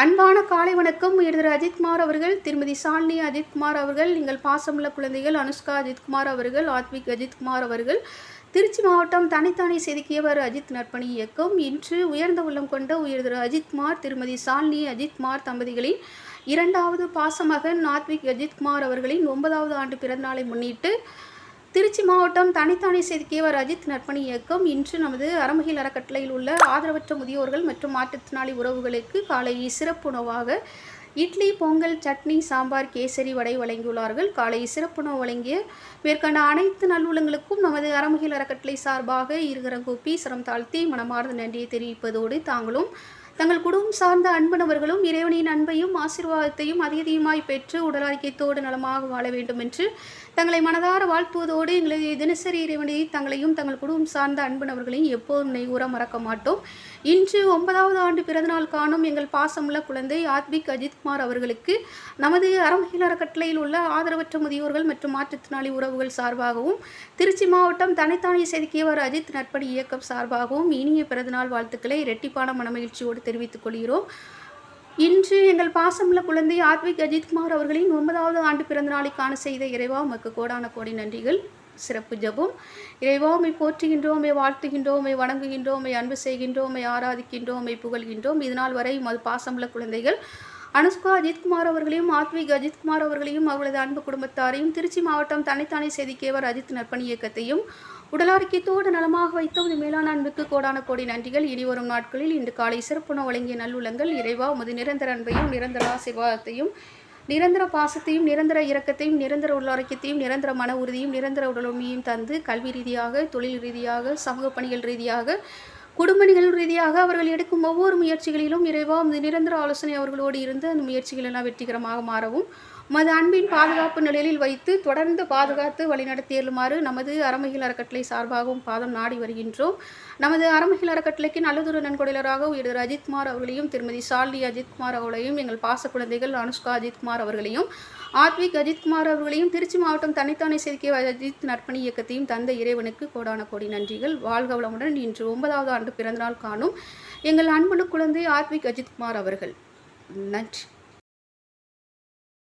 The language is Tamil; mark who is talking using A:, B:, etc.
A: அன்பான காலை வணக்கம். உயர்தர் அஜித்குமார் அவர்கள் திருமதி சாலினி அஜித்குமார் அவர்கள் நீங்கள் பாசமுள்ள குழந்தைகள் அனுஷ்கா அஜித்குமார் அவர்கள் ஆத்விக் அஜித்குமார் அவர்கள் திருச்சி மாவட்டம் தனித்தானி செதுக்கியவர் அஜித் நற்பணி இயக்கம். இன்று உயர்ந்த உள்ளம் கொண்ட உயர்திரு அஜித்குமார் திருமதி சாலினி அஜித்குமார் தம்பதிகளின் இரண்டாவது பாசமகன் ஆத்விக் அஜித்குமார் அவர்களின் ஒன்பதாவது ஆண்டு பிறந்தநாளை முன்னிட்டு திருச்சி மாவட்டம் தனித்தானே கேவர் அஜித் நற்பணி இயக்கம். இன்று நமது அறமுகில் அறக்கட்டளையில் உள்ள ஆதரவற்ற முதியோர்கள் மற்றும் மாற்றுத்திறனாளி உறவுகளுக்கு காலை சிறப்புணவாக இட்லி பொங்கல் சட்னி சாம்பார் கேசரி வடை வழங்கியுள்ளார்கள். காலை சிறப்புணவு வழங்கிய மேற்கண்ட அனைத்து நல்லுள்ளங்களுக்கும் நமது அறமுகில் அறக்கட்டளை சார்பாக இருகரங்கூப்பி சிரம் தாழ்த்தி மனமார்ந்த நன்றியை தெரிவிப்பதோடு தாங்களும் தங்கள் குடும்பம் சார்ந்த அன்பனவர்களும் இறைவனின் அன்பையும் ஆசீர்வாதத்தையும் அதிகதிகமாய் பெற்று உடலாக்கியத்தோடு நலமாக வாழ வேண்டும் என்று தங்களை மனதார வாழ்த்துவதோடு எங்களது தினசரி இறைவனை தங்களையும் தங்கள் குடும்பம் சார்ந்த அன்பனவர்களையும் எப்போதும் நெய்கூற மறக்க மாட்டோம். இன்று ஒன்பதாவது ஆண்டு பிறந்தநாள் காணும் எங்கள் பாசமுள்ள குழந்தை ஆத்விக் அஜித்குமார் அவர்களுக்கு நமது அறமகில அறக்கட்டளையில் உள்ள ஆதரவற்ற முதியோர்கள் மற்றும் மாற்றுத்திறனாளி உறவுகள் சார்பாகவும் திருச்சி மாவட்டம் தனித்தானே செதுக்கியவர் அஜித் நற்பணி இயக்கம் சார்பாகவும் இனிய பிறந்தநாள் வாழ்த்துக்களை இரட்டிப்பான மனமகிழ்ச்சியோடு தெரிவித்துக் கொள்கிறோம். இன்று எங்கள் பாசமுள்ள குழந்தை ஆத்விக் அஜித்குமார் அவர்களின் ஒன்பதாவது ஆண்டு பிறந்த நாளைக்கான செய்த இறைவா உமக்கு கோடான கோடி நன்றிகள். சிறப்பு ஜெபம். இறைவா உமை போற்றுகின்றோம் உம்மை வாழ்த்துகின்றோம் வணங்குகின்றோம் அன்பு செய்கின்றோம் உம்மை ஆராதிக்கின்றோம் புகழ்கின்றோம். இதனால் வரை மது பாசமுள்ள குழந்தைகள் அனுஷ்கா அஜித்குமார் அவர்களையும் ஆத்விக் அஜித்குமார் அவர்களையும் அவர்களது அன்பு குடும்பத்தாரையும் திருச்சி மாவட்டம் தனித்தானே செய்தி கேவர் அஜித் நற்பணி இயக்கத்தையும் உடலாரோக்கியத்தோடு நலமாக வைத்த உது மேலான அன்புக்கு கோடான கோடி நன்றிகள். இனி வரும் நாட்களில் இன்று காலை சிறப்புணவு வழங்கிய நல்லுள்ளங்கள் இறைவா உமது நிரந்தர அன்பையும் நிரந்தர ஆசீர்வாதத்தையும் நிரந்தர பாசத்தையும் நிரந்தர இரக்கத்தையும் நிரந்தர உள்ளாரோக்கியத்தையும் நிரந்தர மன உறுதியும் நிரந்தர உடலுமையும் தந்து கல்வி ரீதியாக தொழில் ரீதியாக சமூக பணிகள் ரீதியாக குடும்ப நிகழ்வு ரீதியாக அவர்கள் எடுக்கும் ஒவ்வொரு முயற்சிகளிலும் இறைவா நிரந்தர ஆலோசனை அவர்களோடு இருந்து அந்த முயற்சிகள் எல்லாம் வெற்றிகரமாக மாறவும். மது அன்பின் பாதுகாப்பு நிலையில் வைத்து தொடர்ந்து பாதுகாத்து வழிநடத்தியலுமாறு நமது அறமகில் அறக்கட்டளை சார்பாகவும் பாதம் நாடி வருகின்றோம். நமது அறமகில் அறக்கட்டளைக்கு நல்லதொரு நன்கொடையாளராக உயர் அஜித்குமார் அவர்களையும் திருமதி சாலினி அஜித்குமார் அவர்களையும் எங்கள் பாச குழந்தைகள் அனுஷ்கா அஜித்குமார் அவர்களையும் ஆத்விக் அஜித்குமார் அவர்களையும் திருச்சி மாவட்டம் தனித்தானே செதுக்கிய அஜித் நற்பணி இயக்கத்தையும் தந்த இறைவனுக்கு கோடான கோடி நன்றிகள். வாழ்க வளமுடன் இன்று ஒன்பதாவது ஆண்டு பிறந்தநாள் காணும் எங்கள் அன்புள்ள குழந்தை ஆத்விக் அஜித்குமார் அவர்கள். நன்றி.